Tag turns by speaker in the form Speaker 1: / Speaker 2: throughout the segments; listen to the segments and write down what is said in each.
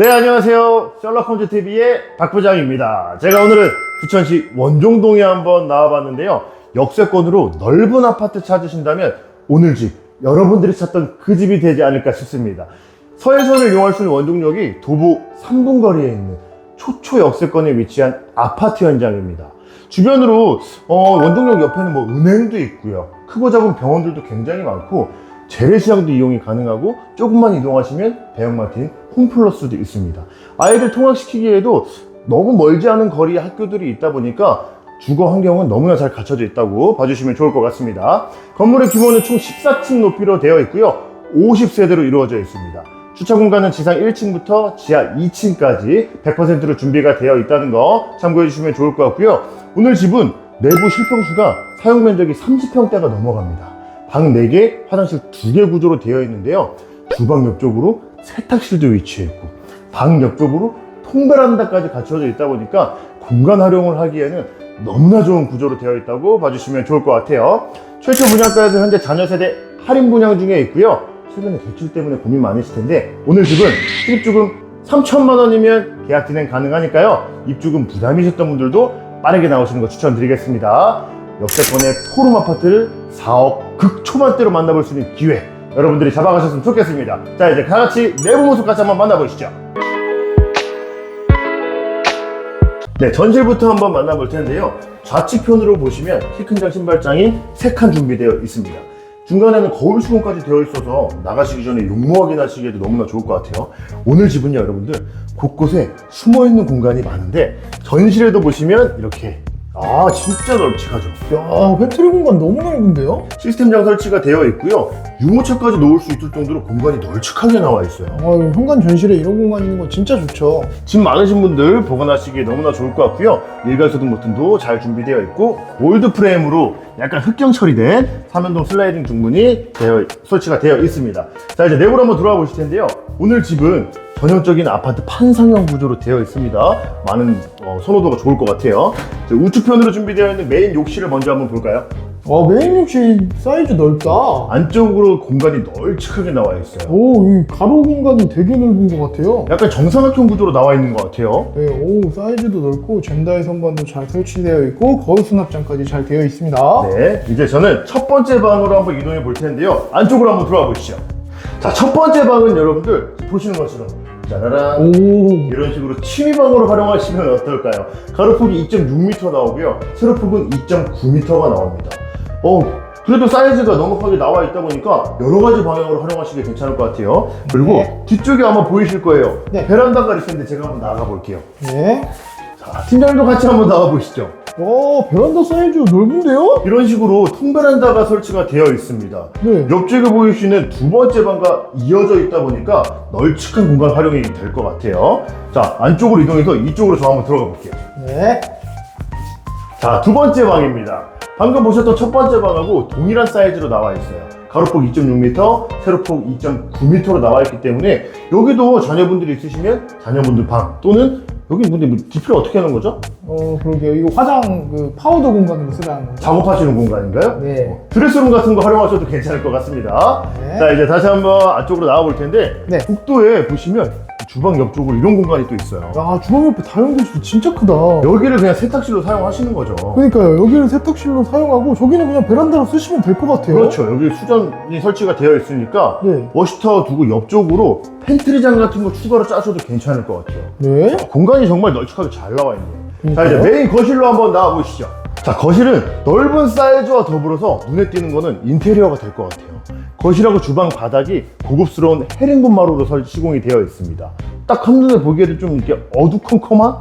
Speaker 1: 네, 안녕하세요. 셜록홈즈 TV의 박 부장입니다. 제가 오늘은 부천시 원종동에 한번 나와봤는데요. 역세권으로 넓은 아파트 찾으신다면 오늘 집, 여러분들이 찾던 그 집이 되지 않을까 싶습니다. 서해선을 이용할 수 있는 원종역이 도보 3분 거리에 있는 초초 역세권에 위치한 아파트 현장입니다. 주변으로 어, 원종역 옆에는 뭐 은행도 있고요. 크고 작은 병원들도 굉장히 많고 재래시장도 이용이 가능하고 조금만 이동하시면 대형마트인 홈플러스도 있습니다. 아이들 통학시키기에도 너무 멀지 않은 거리에 학교들이 있다 보니까 주거 환경은 너무나 잘 갖춰져 있다고 봐주시면 좋을 것 같습니다. 건물의 규모는 총 14층 높이로 되어 있고요. 50세대로 이루어져 있습니다. 주차 공간은 지상 1층부터 지하 2층까지 100%로 준비가 되어 있다는 거 참고해 주시면 좋을 것 같고요. 오늘 집은 내부 실평수가 사용 면적이 30평대가 넘어갑니다. 방 4개, 화장실 2개 구조로 되어 있는데요. 주방 옆쪽으로 세탁실도 위치해 있고 방 옆쪽으로 통베란다까지 갖춰져 있다 보니까 공간 활용을 하기에는 너무나 좋은 구조로 되어 있다고 봐주시면 좋을 것 같아요. 최초 분양가에서 현재 자녀 세대 할인 분양 중에 있고요. 최근에 대출 때문에 고민 많으실 텐데 오늘 집은 실입주금 3천만 원이면 계약 진행 가능하니까요. 입주금 부담이셨던 분들도 빠르게 나오시는 거 추천드리겠습니다. 역세권의 포rum 아파트를 4억 극초반대로 만나볼 수 있는 기회 여러분들이 잡아가셨으면 좋겠습니다. 자 이제 다 같이 내부 모습 같이 한번 만나보시죠. 네, 전실부터 한번 만나볼 텐데요. 좌측편으로 보시면 키 큰 장 신발장이 3칸 준비되어 있습니다. 중간에는 거울 수건까지 되어 있어서 나가시기 전에 욕모 확인하시기에도 너무나 좋을 것 같아요. 오늘 집은요, 여러분들 곳곳에 숨어 있는 공간이 많은데 전실에도 보시면 이렇게 아 진짜 널찍하죠.
Speaker 2: 야, 팬트리 공간 너무 넓은데요?
Speaker 1: 시스템장 설치가 되어 있고요. 유모차까지 놓을 수 있을 정도로 공간이 널찍하게 나와 있어요.
Speaker 2: 아유, 현관 전실에 이런 공간 있는 거 진짜 좋죠.
Speaker 1: 집 많으신 분들 보관하시기에 너무나 좋을 것 같고요. 일괄소등 버튼도 잘 준비되어 있고 올드 프레임으로 약간 흑경 처리된 삼연동 슬라이딩 중문이 되어 설치가 되어 있습니다. 자 이제 내부로 한번 들어와 보실 텐데요. 오늘 집은 전형적인 아파트 판상형 구조로 되어 있습니다. 많은 어, 선호도가 좋을 것 같아요. 자, 우측편으로 준비되어 있는 메인 욕실을 먼저 한번 볼까요?
Speaker 2: 와, 메인 욕실 사이즈 넓다.
Speaker 1: 안쪽으로 공간이 널찍하게 나와 있어요.
Speaker 2: 오, 이 가로 공간이 되게 넓은 것 같아요.
Speaker 1: 약간 정사각형 구조로 나와 있는 것 같아요.
Speaker 2: 네, 오, 사이즈도 넓고 젠다의 선반도 잘 설치되어 있고 거울 수납장까지 잘 되어 있습니다.
Speaker 1: 네, 이제 저는 첫 번째 방으로 한번 이동해 볼 텐데요. 안쪽으로 한번 들어와 보시죠. 자, 첫 번째 방은 여러분들 보시는 것처럼 짜라란
Speaker 2: 오,
Speaker 1: 이런 식으로 취미방으로 활용하시면 어떨까요? 가로폭이 2.6m 나오고요. 세로폭은 2.9m가 나옵니다. 어, 그래도 사이즈가 넉넉하게 나와 있다 보니까 여러 가지 방향으로 활용하시기 괜찮을 것 같아요. 그리고
Speaker 2: 네.
Speaker 1: 뒤쪽에 아마 보이실 거예요.
Speaker 2: 네.
Speaker 1: 베란다가 있을 텐데 제가 한번 나가 볼게요.
Speaker 2: 네.
Speaker 1: 자, 팀장님도 같이 한번 나와 보시죠.
Speaker 2: 오, 베란다 사이즈 넓은데요?
Speaker 1: 이런 식으로 통베란다가 설치가 되어 있습니다.
Speaker 2: 네.
Speaker 1: 옆쪽에 보이시는 두 번째 방과 이어져 있다 보니까 널찍한 공간 활용이 될 것 같아요. 자, 안쪽으로 이동해서 이쪽으로 저 한번 들어가 볼게요.
Speaker 2: 네.
Speaker 1: 자, 두 번째 방입니다. 방금 보셨던 첫 번째 방하고 동일한 사이즈로 나와 있어요. 가로폭 2.6m, 세로폭 2.9m로 나와 있기 때문에 여기도 자녀분들이 있으시면 자녀분들 방 또는 여기 근데 뭐 디플레이 어떻게 하는 거죠?
Speaker 2: 어, 그러게요. 이거 화장 그 파우더 공간으로 쓰라는 거죠.
Speaker 1: 작업하시는 공간인가요?
Speaker 2: 네.
Speaker 1: 드레스룸 같은 거 활용하셔도 괜찮을 것 같습니다.
Speaker 2: 네.
Speaker 1: 자, 이제 다시 한번 안쪽으로 나와 볼 텐데
Speaker 2: 네.
Speaker 1: 복도에 보시면 주방 옆쪽으로 이런 공간이 또 있어요.
Speaker 2: 야, 주방 옆에 다용도실 진짜 크다.
Speaker 1: 여기를 그냥 세탁실로 사용하시는 거죠.
Speaker 2: 그러니까요. 여기를 세탁실로 사용하고 저기는 그냥 베란다로 쓰시면 될 것 같아요.
Speaker 1: 그렇죠. 여기 수전이 설치가 되어 있으니까
Speaker 2: 네.
Speaker 1: 워시타워 두고 옆쪽으로 팬트리장 같은 거 추가로 짜셔도 괜찮을 것 같아요.
Speaker 2: 네.
Speaker 1: 공간이 정말 널찍하게 잘 나와 있네요. 자,
Speaker 2: 그러니까요.
Speaker 1: 이제 메인 거실로 한번 나와 보시죠. 자, 거실은 넓은 사이즈와 더불어서 눈에 띄는 거는 인테리어가 될 것 같아요. 거실하고 주방 바닥이 고급스러운 헤링본 마루로 설 시공이 되어 있습니다. 딱 한눈에 보기에도 좀 이렇게 어두컴컴한?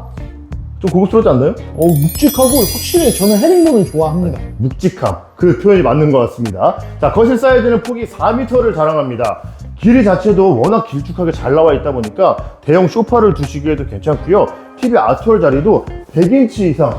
Speaker 1: 좀 고급스럽지 않나요?
Speaker 2: 어, 묵직하고 확실히 저는 헤링본을 좋아합니다.
Speaker 1: 묵직함 그 표현이 맞는 것 같습니다 자 거실 사이즈는 폭이 4m를 자랑합니다 길이 자체도 워낙 길쭉하게 잘 나와 있다 보니까 대형 소파를 두시기에도 괜찮고요 TV 아트월 자리도 100인치 이상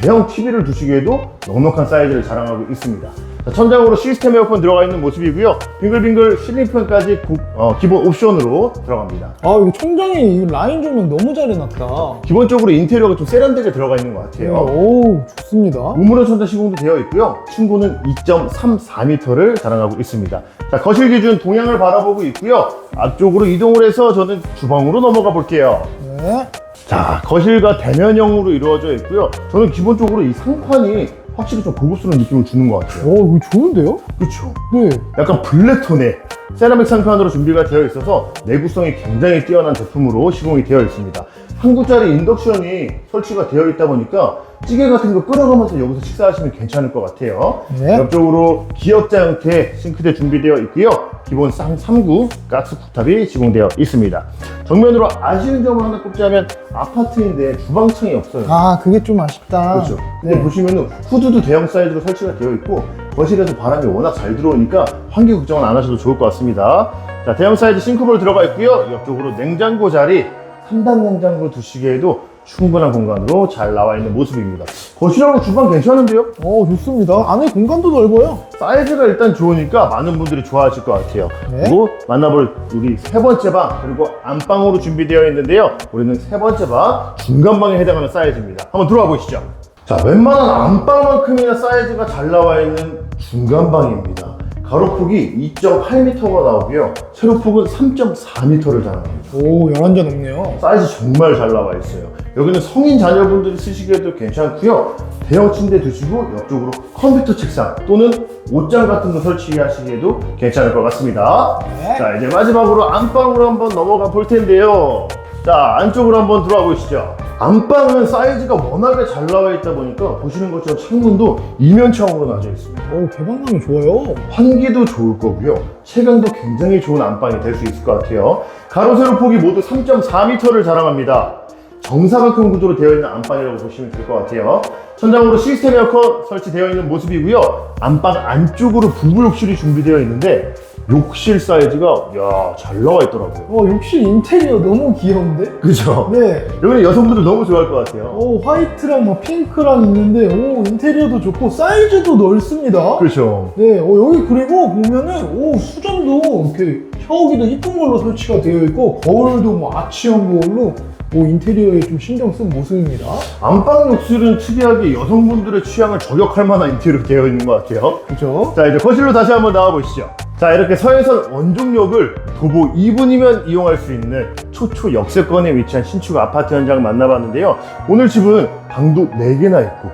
Speaker 1: 대형 TV를 두시기에도 넉넉한 사이즈를 자랑하고 있습니다 자, 천장으로 시스템 에어컨 들어가 있는 모습이고요. 빙글빙글 실링팬까지 구- 어, 기본 옵션으로 들어갑니다.
Speaker 2: 아 이거 천장이 이 라인 조명 너무 잘 해놨다.
Speaker 1: 기본적으로 인테리어가 좀 세련되게 들어가 있는 것 같아요.
Speaker 2: 오 좋습니다.
Speaker 1: 우물원 천장 시공도 되어 있고요. 층고는 2.34m를 자랑하고 있습니다. 자, 거실 기준 동향을 바라보고 있고요. 앞쪽으로 이동을 해서 저는 주방으로 넘어가 볼게요.
Speaker 2: 네.
Speaker 1: 자, 거실과 대면형으로 이루어져 있고요. 저는 기본적으로 이 상판이 확실히 좀 고급스러운 느낌을 주는 것 같아요.
Speaker 2: 오 이거 좋은데요?
Speaker 1: 그렇죠.
Speaker 2: 네.
Speaker 1: 약간 블랙톤의 세라믹 상판으로 준비가 되어 있어서 내구성이 굉장히 뛰어난 제품으로 시공이 되어 있습니다. 한 구짜리 인덕션이 설치가 되어 있다 보니까 찌개 같은 거 끓여가면서 여기서 식사하시면 괜찮을 것 같아요.
Speaker 2: 네.
Speaker 1: 옆쪽으로 기역자 형태 싱크대 준비되어 있고요. 기본 쌍 3구 가스 쿡탑이 시공되어 있습니다. 정면으로 아쉬운 점을 하나 꼽자면 아파트인데 주방창이 없어요.
Speaker 2: 아 그게 좀 아쉽다.
Speaker 1: 그렇죠. 근데
Speaker 2: 네.
Speaker 1: 보시면은 후드도 대형 사이즈로 설치가 되어 있고 거실에서 바람이 워낙 잘 들어오니까 환기 걱정은 안 하셔도 좋을 것 같습니다. 자, 대형 사이즈 싱크볼 들어가 있고요. 옆쪽으로 냉장고 자리 3단 냉장고 두시기에도 충분한 공간으로 잘 나와 있는 모습입니다. 거실하고 주방 괜찮은데요?
Speaker 2: 오 좋습니다. 안에 공간도 넓어요.
Speaker 1: 사이즈가 일단 좋으니까 많은 분들이 좋아하실 것 같아요.
Speaker 2: 네.
Speaker 1: 그리고 만나볼 우리 세 번째 방 그리고 안방으로 준비되어 있는데요. 우리는 세 번째 방 중간방에 해당하는 사이즈입니다. 한번 들어와 보시죠. 자, 웬만한 안방만큼이나 사이즈가 잘 나와 있는 중간방입니다. 가로폭이 2.8m가 나오고요. 세로폭은 3.4m를 자랑합니다.
Speaker 2: 오 11자 넘네요.
Speaker 1: 사이즈 정말 잘 나와 있어요. 여기는 성인 자녀분들이 쓰시기에도 괜찮고요. 대형 침대 두시고 옆쪽으로 컴퓨터 책상 또는 옷장 같은 거 설치하시기에도 괜찮을 것 같습니다.
Speaker 2: 네.
Speaker 1: 자 이제 마지막으로 안방으로 한번 넘어가 볼 텐데요. 자 안쪽으로 한번 들어와 보시죠. 안방은 사이즈가 워낙에 잘 나와 있다 보니까 보시는 것처럼 창문도 이면 창으로 나져 있습니다.
Speaker 2: 오 개방감이 좋아요.
Speaker 1: 환기도 좋을 거고요. 체감도 굉장히 좋은 안방이 될 수 있을 것 같아요. 가로 세로 폭이 모두 3.4m를 자랑합니다. 정사각형 구조로 되어 있는 안방이라고 보시면 될 것 같아요. 천장으로 시스템 에어컨 설치되어 있는 모습이고요. 안방 안쪽으로 부부 욕실이 준비되어 있는데 욕실 사이즈가 야, 잘 나와 있더라고요.
Speaker 2: 어 욕실 인테리어 너무 귀여운데?
Speaker 1: 그죠?
Speaker 2: 네.
Speaker 1: 여기는 여성분들 너무 좋아할 것 같아요.
Speaker 2: 오 화이트랑 뭐 핑크랑 있는데 오 인테리어도 좋고 사이즈도 넓습니다.
Speaker 1: 그렇죠.
Speaker 2: 네, 어, 여기 그리고 보면은 오 수전도 이렇게 샤워기도 이쁜 걸로 설치가 되어 있고 거울도 뭐 아치형 거울로 오 인테리어에 좀 신경 쓴 모습입니다.
Speaker 1: 안방 욕실은 특이하게 여성분들의 취향을 저격할 만한 인테리어 되어 있는 것 같아요.
Speaker 2: 그죠?
Speaker 1: 자 이제 거실로 다시 한번 나와 보시죠. 자 이렇게 서해선 원종역을 도보 2분이면 이용할 수 있는 초초 역세권에 위치한 신축 아파트 현장을 만나봤는데요. 오늘 집은 방도 4개나 있고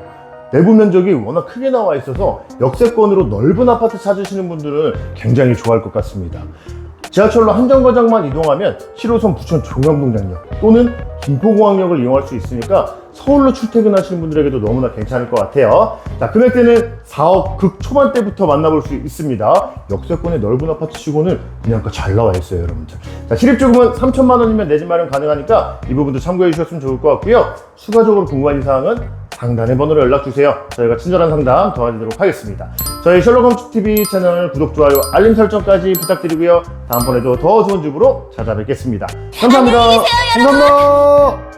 Speaker 1: 내부 면적이 워낙 크게 나와 있어서 역세권으로 넓은 아파트 찾으시는 분들은 굉장히 좋아할 것 같습니다. 지하철로 한 정거장만 이동하면 7호선 부천 종암동장역 또는 김포공항역을 이용할 수 있으니까 서울로 출퇴근하시는 분들에게도 너무나 괜찮을 것 같아요. 자, 금액대는 4억 극 초반대부터 만나볼 수 있습니다. 역세권의 넓은 아파트 치고는 분양가 잘 나와 있어요, 여러분들. 자, 실입조금은 3천만 원이면 내 집 마련 가능하니까 이 부분도 참고해 주셨으면 좋을 것 같고요. 추가적으로 궁금한 사항은 상단의 번호로 연락 주세요. 저희가 친절한 상담 도와드리도록 하겠습니다. 저희 셜록홈 TV 채널 구독, 좋아요, 알림 설정까지 부탁드리고요. 다음번에도 더 좋은 집으로 찾아뵙겠습니다. 감사합니다.
Speaker 2: 감사합니다.